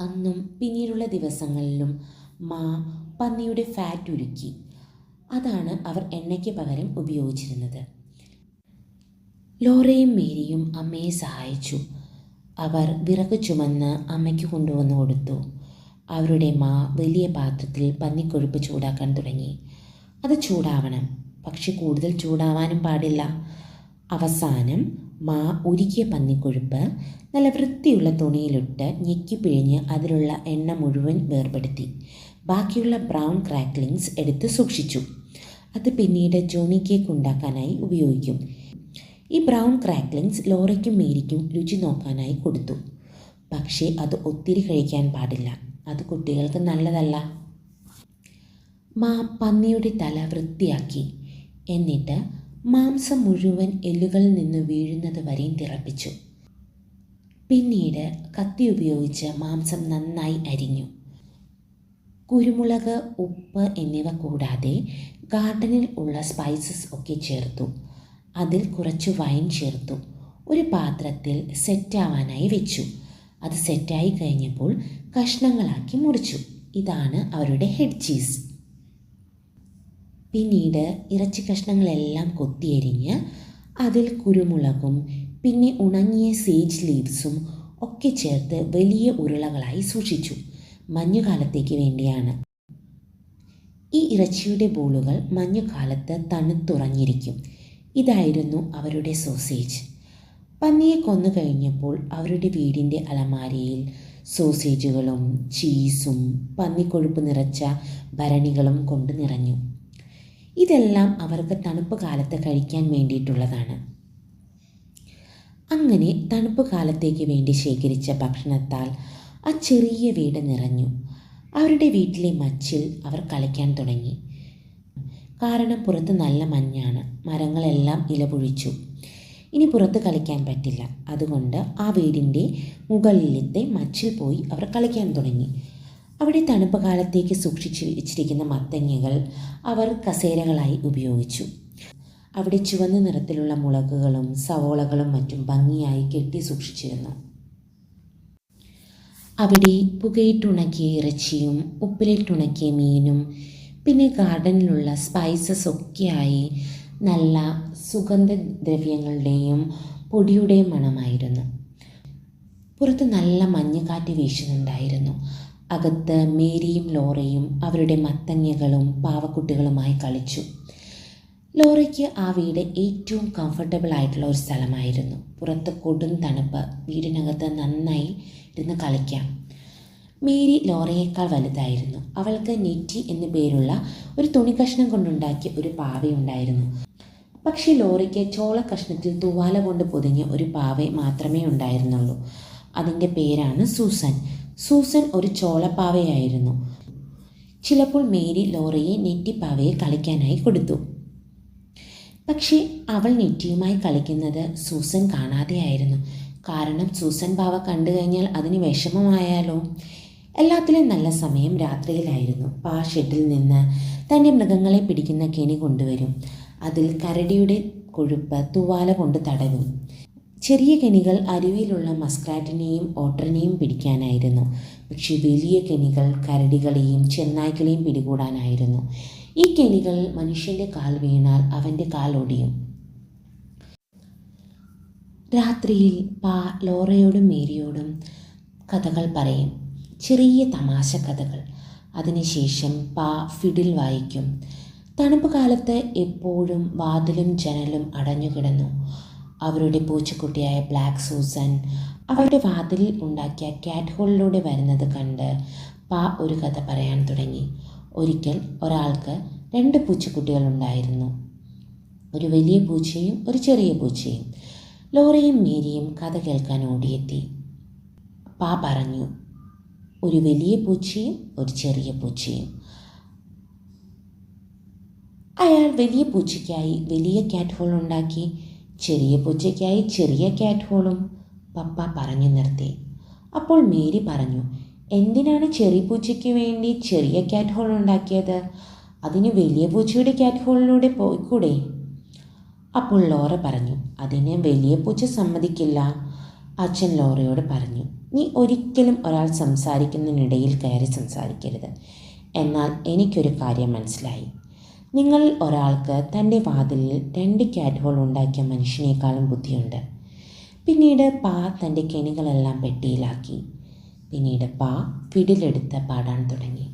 അന്നും പിന്നീടുള്ള ദിവസങ്ങളിലും മാ പന്നിയുടെ ഫാറ്റ് ഉരുക്കി. അതാണ് അവർ എണ്ണയ്ക്ക് പകരം ഉപയോഗിച്ചിരുന്നത്. ലോറയും മേരിയും അമ്മയെ സഹായിച്ചു. അവർ വിറക് ചുമന്ന് അമ്മയ്ക്ക് കൊണ്ടുവന്ന് കൊടുത്തു. അവരുടെ മാ വലിയ പാത്രത്തിൽ പന്നിക്കൊഴുപ്പ് ചൂടാക്കാൻ തുടങ്ങി. അത് ചൂടാവണം. പക്ഷെ കൂടുതൽ ചൂടാവാനും പാടില്ല. അവസാനം മാ ഉരുക്കിയ പന്നിക്കൊഴുപ്പ് നല്ല വൃത്തിയുള്ള തുണിയിലിട്ട് ഞെക്കി പിഴിഞ്ഞ് അതിലുള്ള എണ്ണ മുഴുവൻ വേർപെടുത്തി. ബാക്കിയുള്ള ബ്രൗൺ ക്രാക്ലിങ്സ് എടുത്ത് സൂക്ഷിച്ചു. അത് പിന്നീട് ജോണി കേക്ക് ഉണ്ടാക്കാനായി ഉപയോഗിക്കും. ഈ ബ്രൗൺ ക്രാക്ലിങ്സ് ലോറയ്ക്കും മേരിക്കും രുചി നോക്കാനായി കൊടുത്തു. പക്ഷേ അത് ഒത്തിരി കഴിക്കാൻ പാടില്ല. അത് കുട്ടികൾക്ക് നല്ലതല്ല. മാ പന്നിയുടെ തല വൃത്തിയാക്കി. എന്നിട്ട് മാംസം മുഴുവൻ എല്ലുകളിൽ നിന്ന് വീഴുന്നത് വരെയും തിളപ്പിച്ചു പിന്നീട് കത്തി ഉപയോഗിച്ച് മാംസം നന്നായി അരിഞ്ഞു. കുരുമുളക് ഉപ്പ് എന്നിവ കൂടാതെ ഗാർഡനിൽ ഉള്ള സ്പൈസസ് ഒക്കെ ചേർത്തു. അതിൽ കുറച്ച് വൈൻ ചേർത്തു. ഒരു പാത്രത്തിൽ സെറ്റാവാനായി വെച്ചു. അത് സെറ്റായി കഴിഞ്ഞപ്പോൾ കഷ്ണങ്ങളാക്കി മുറിച്ചു. ഇതാണ് അവരുടെ ഹെഡ് ചീസ് പിന്നീട് ഇറച്ചി കഷ്ണങ്ങളെല്ലാം കൊത്തിയരിഞ്ഞ് അതിൽ കുരുമുളകും പിന്നെ ഉണങ്ങിയ സേജ് ലീവ്സും ഒക്കെ ചേർത്ത് വലിയ ഉരുളകളായി സൂക്ഷിച്ചു. മഞ്ഞുകാലത്തേക്ക് വേണ്ടിയാണ്. ഈ ഇറച്ചിയുടെ ബോളുകൾ മഞ്ഞുകാലത്ത് തണുത്തുറഞ്ഞിരിക്കും. ഇതായിരുന്നു അവരുടെ സോസേജ് പന്നിയെ കൊന്നു കഴിഞ്ഞപ്പോൾ അവരുടെ വീടിന്റെ അലമാരയിൽ സോസേജുകളും ചീസും പന്നിക്കൊഴുപ്പ് നിറച്ച ഭരണികളും കൊണ്ട് നിറഞ്ഞു. ഇതെല്ലാം അവർക്ക് തണുപ്പ് കാലത്ത് കഴിക്കാൻ വേണ്ടിയിട്ടുള്ളതാണ്. അങ്ങനെ തണുപ്പ് കാലത്തേക്ക് വേണ്ടി ശേഖരിച്ച ഭക്ഷണത്താൽ ആ ചെറിയ വീട് നിറഞ്ഞു. അവരുടെ വീട്ടിലെ മച്ചിൽ അവർ കളിക്കാൻ തുടങ്ങി. കാരണം പുറത്ത് നല്ല മഞ്ഞാണ്. മരങ്ങളെല്ലാം ഇലപൊഴിച്ചു. ഇനി പുറത്ത് കളിക്കാൻ പറ്റില്ല. അതുകൊണ്ട് ആ വീടിന്റെ മുകളിലത്തെ മച്ചിൽ പോയി അവർ കളിക്കാൻ തുടങ്ങി. അവിടെ തണുപ്പ് കാലത്തേക്ക് സൂക്ഷിച്ചു വെച്ചിരിക്കുന്ന മത്തങ്ങകൾ അവർ കസേരകളായി ഉപയോഗിച്ചു. അവിടെ ചുവന്ന നിറത്തിലുള്ള മുളകുകളും സവോളകളും മറ്റും ഭംഗിയായി കെട്ടി സൂക്ഷിച്ചിരുന്നു. അവിടെ പുകയിട്ടുണക്കിയ ഇറച്ചിയും ഉപ്പിലിട്ടുണക്കിയ മീനും പിന്നെ ഗാർഡനിലുള്ള സ്പൈസസ് ഒക്കെയായി നല്ല സുഗന്ധദ്രവ്യങ്ങളുടെയും പൊടിയുടെയും മണമായിരുന്നു. പുറത്ത് നല്ല മഞ്ഞുകാറ്റ് വീശുന്നുണ്ടായിരുന്നു. അകത്ത് മേരിയും ലോറയും അവരുടെ മത്തങ്ങകളും പാവക്കുട്ടികളുമായി കളിച്ചു. ലോറയ്ക്ക് ആ വീട് ഏറ്റവും കംഫർട്ടബിൾ ആയിട്ടുള്ള ഒരു സ്ഥലമായിരുന്നു. പുറത്ത് കൊടും തണുപ്പ് വീടിനകത്ത് നന്നായി ഇരുന്ന് കളിക്കാം. മേരി ലോറയേക്കാൾ വലുതായിരുന്നു. അവൾക്ക് നെറ്റി എന്നു പേരുള്ള ഒരു തുണി കഷ്ണം കൊണ്ടുണ്ടാക്കിയ ഒരു പാവയുണ്ടായിരുന്നു പക്ഷേ ലോറിക്ക് ചോള കഷ്ണത്തിൽ തൂവാല കൊണ്ട് പൊതിഞ്ഞ ഒരു പാവ മാത്രമേ ഉണ്ടായിരുന്നുള്ളൂ. അതിന്റെ പേരാണ് സൂസൻ. സൂസൻ ഒരു ചോളപ്പാവയായിരുന്നു. ചിലപ്പോൾ മേരി ലോറയെ നെറ്റിപ്പാവയെ കളിക്കാനായി കൊടുത്തു. പക്ഷേ അവൾ നെറ്റിയുമായി കളിക്കുന്നത് സൂസൻ കാണാതെയായിരുന്നു. കാരണം സൂസൻ പാവ കണ്ടു കഴിഞ്ഞാൽ അതിന് വിഷമമായാലോ? എല്ലാത്തിലും നല്ല സമയം രാത്രിയിലായിരുന്നു. പാ ഷെഡിൽ നിന്ന് തന്റെ മൃഗങ്ങളെ പിടിക്കുന്ന കെണി കൊണ്ടുവരും. അതിൽ കരടിയുടെ കൊഴുപ്പ് തൂവാല കൊണ്ട് തടവും ചെറിയ കെണികൾ അരുവിയിലുള്ള മസ്ക്രാറ്റിനെയും ഓട്ടറിനെയും പിടിക്കാനായിരുന്നു. പക്ഷേ വലിയ കെണികൾ കരടികളെയും ചെന്നായ്ക്കളെയും പിടികൂടാനായിരുന്നു. ഈ കെണികൾ മനുഷ്യന്റെ കാൽ വീണാൽ അവന്റെ കാൽ ഒടിയും. രാത്രിയിൽ പാ ലോറയോടും മേരിയോടും കഥകൾ പറയും. ചെറിയ തമാശ കഥകൾ. അതിനുശേഷം പാ ഫിഡിൽ വായിക്കും. തണുപ്പ് കാലത്ത് എപ്പോഴും വാതിലും ജനലും അടഞ്ഞു കിടന്നു അവരുടെ പൂച്ചക്കുട്ടിയായ ബ്ലാക്ക് സൂസൻ അവരുടെ വാതിലിൽ ഉണ്ടാക്കിയ ക്യാറ്റ് ഹോളിലൂടെ വരുന്നത് കണ്ട് പാ ഒരു കഥ പറയാൻ തുടങ്ങി. ഒരിക്കൽ ഒരാൾക്ക് രണ്ട് പൂച്ചക്കുട്ടികൾ ഉണ്ടായിരുന്നു ഒരു വലിയ പൂച്ചയും ഒരു ചെറിയ പൂച്ചയും. ലോറയും മേരിയും കഥ കേൾക്കാൻ ഓടിയെത്തി. പാ പറഞ്ഞു ഒരു വലിയ പൂച്ചയും ഒരു ചെറിയ പൂച്ചയും. അയാൾ വലിയ പൂച്ചയ്ക്കായി വലിയ ക്യാറ്റ് ഹോൾ ഉണ്ടാക്കി. ചെറിയ പൂച്ചയ്ക്കായി ചെറിയ ക്യാറ്റ് ഹോളും പപ്പ പറഞ്ഞു നിർത്തി. അപ്പോൾ മേരി പറഞ്ഞു എന്തിനാണ് ചെറിയ പൂച്ചയ്ക്ക് വേണ്ടി ചെറിയ ക്യാറ്റ് ഹോൾ ഉണ്ടാക്കിയത്? അതിന് വലിയ പൂച്ചയുടെ ക്യാറ്റ് ഹോളിലൂടെ പോയിക്കൂടെ? അപ്പോൾ ലോറ പറഞ്ഞു അതിന് വലിയ പൂച്ച സമ്മതിക്കില്ല. അച്ഛൻ ലോറയോട് പറഞ്ഞു നീ ഒരിക്കലും ഒരാൾ സംസാരിക്കുന്നതിനിടയിൽ കയറി സംസാരിക്കരുത്. എന്നാൽ എനിക്കൊരു കാര്യം മനസ്സിലായി. നിങ്ങളിൽ ഒരാൾക്ക് തന്റെ വാതിലിൽ രണ്ട് ക്യാറ്റ് ഹോൾ ഉണ്ടാക്കിയ മനുഷ്യനേക്കാളും ബുദ്ധിയുണ്ട്. പിന്നീട് പാ തന്റെ കെണികളെല്ലാം പെട്ടിയിലാക്കി. പിന്നീട് പാ ഫിഡിലെടുത്ത് പാടാൻ തുടങ്ങി.